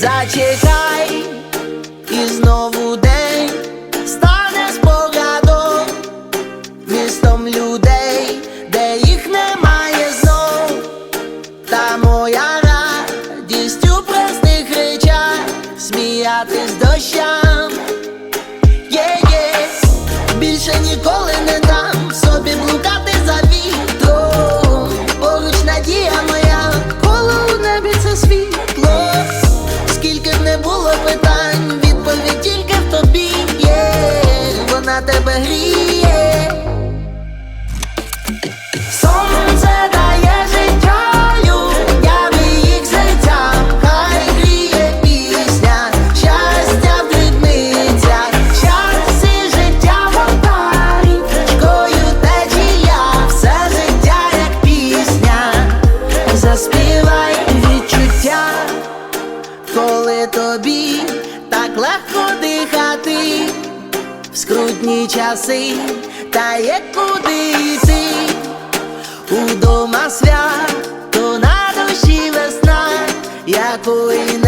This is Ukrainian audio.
Зачекай, і знову день стане спогадом містом людей, де їх немає знов. Та моя радість у простих речах сміятись дощам. Є-є, більше ніколи не дам собі блукати легко дихати в скрутні часи, та є куди йти, удома свято на душі весна, якої не.